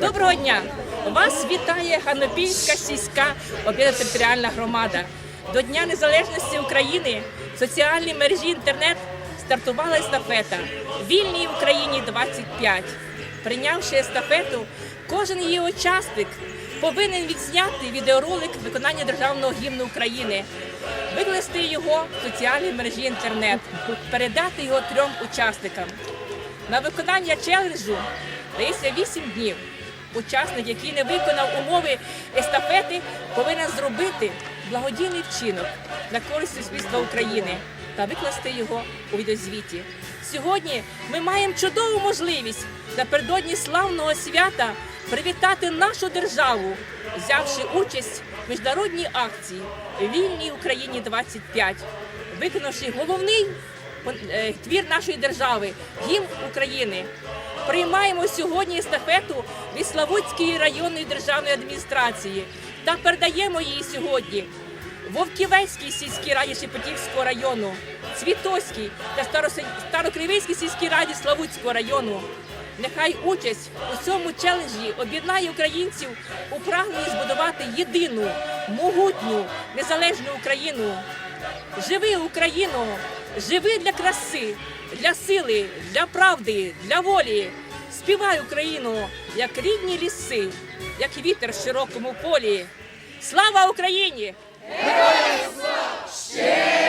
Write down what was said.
Доброго дня! Вас вітає Ганопільська сільська об'єднана територіальна громада. До Дня Незалежності України в соціальній мережі інтернет стартувала естафета Вільній Україні 25. Прийнявши естафету, кожен її учасник повинен відзняти відеоролик виконання державного гімну України, викласти його в соціальній мережі інтернет, передати його трьом учасникам. На виконання челенджу дається 8 днів. Учасник, який не виконав умови естафети, повинен зробити благодійний вчинок на користь суспільства України та викласти його у відеозвіті. Сьогодні ми маємо чудову можливість напередодні славного свята привітати нашу державу, взявши участь в міжнародній акції Вільній Україні 25, виконавши головний е, твір нашої держави гімн України. Приймаємо сьогодні естафету від Славутської районної державної адміністрації та передаємо її сьогодні Вовківецькій сільській раді Шепетівського району, Цвітоській та Старокривійській сільській раді Славутського району. Нехай участь у цьому челенджі об'єднає українців у прагненні збудувати єдину, могутню, незалежну Україну. Живи Україно, живи для краси, для сили, для правди, для волі. Співай Україну, як рідні ліси, як вітер в широкому полі. Слава Україні! Ще